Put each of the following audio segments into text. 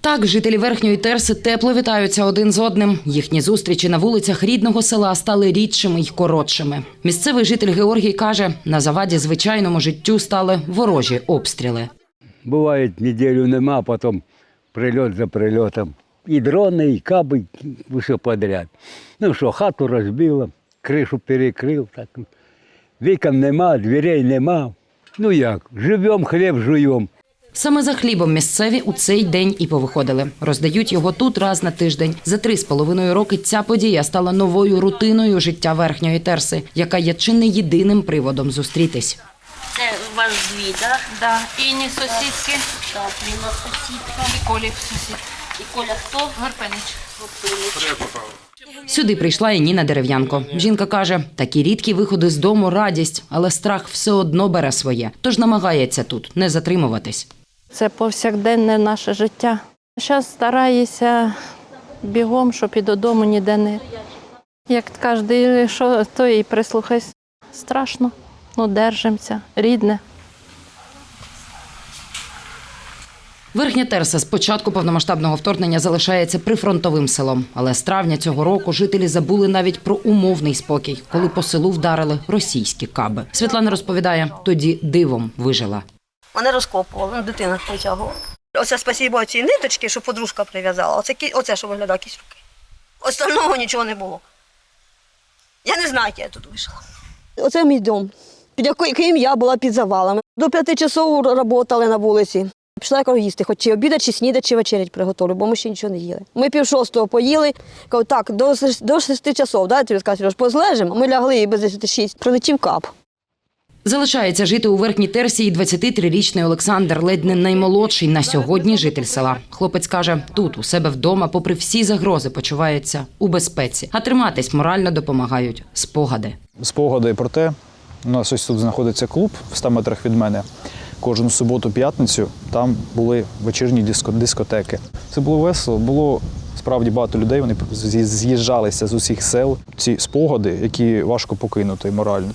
Так, жителі верхньої терси тепло вітаються один з одним. Їхні зустрічі на вулицях рідного села стали рідшими й коротшими. Місцевий житель Георгій каже, на заваді звичайному життю стали ворожі обстріли. Буває, неділю нема, потім прильот за прильотом. І дрони, і каби, все подряд. Ну що, хату розбило, кришу перекрив. Так. Вікон нема, дверей нема. Ну як, живемо, хліб жуємо. Саме за хлібом місцеві у цей день і повиходили. Роздають його тут раз на тиждень. За три з половиною роки ця подія стала новою рутиною життя верхньої терси, яка є чи не єдиним приводом зустрітись. Це у вас дві, так? Да, Інні сусідки Так, Ліна сусідка. і Колі сусід. І Коля хто? Гарпенич. Сюди прийшла і Ніна Дерев'янко. Жінка каже, такі рідкі виходи з дому радість, але страх все одно бере своє, тож намагається тут не затримуватись. Це повсякденне наше життя. Зараз стараюся бігом, щоб і додому ніде не. Як кожен, що то і прислухайся. Страшно, ну держимося, рідне. Верхня Терса з початку повномасштабного вторгнення залишається прифронтовим селом. Але з травня цього року жителі забули навіть про умовний спокій, коли по селу вдарили російські каби. Світлана розповідає, тоді дивом вижила. Вони розкопували, ну, дитина притягувала. Оце спасибо цій ниточки, що подружка прив'язала. Оце, оце що виглядає кість руки. Остального нічого не було. Я не знаю, як я тут вийшла. Оце мій дом, під яким я була під завалами. До п'яти часов працювали на вулиці. Пішла я кажу, їсти, хоч чи обідати, чи снідати, чи вечерять приготовлю, бо ми ще нічого не їли. Ми пів шостого поїли. Кажу, так, до, до шести часов, да, тобі скажу, Сереж, позлежимо. Ми лягли і без 10 Прилетів кап. Залишається жити у верхній терсі і 23-річний Олександр, ледь не наймолодший на сьогодні житель села. Хлопець каже, тут у себе вдома, попри всі загрози, почувається у безпеці, а триматись морально допомагають спогади. спогади про те, у нас ось тут знаходиться клуб в 100 метрах від мене. Кожну суботу-п'ятницю там були вечірні диско- дискотеки. Це було весело, було справді багато людей. Вони з'їжджалися з усіх сел. Ці спогади, які важко покинути морально.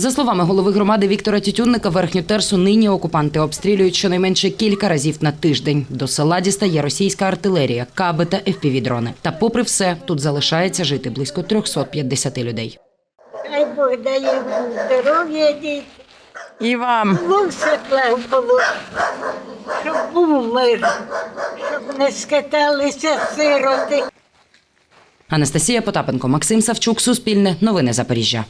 За словами голови громади Віктора Тютюнника, верхню терсу нині окупанти обстрілюють щонайменше кілька разів на тиждень. До села дістає російська артилерія, каби та FPV-дрони. Та попри все, тут залишається жити близько 350 людей. Хай Бог дає здоров'я діти, І вам. Бог світле було, щоб був мир, щоб не скаталися сироти. Анастасія Потапенко, Максим Савчук, Суспільне, Новини Запоріжжя.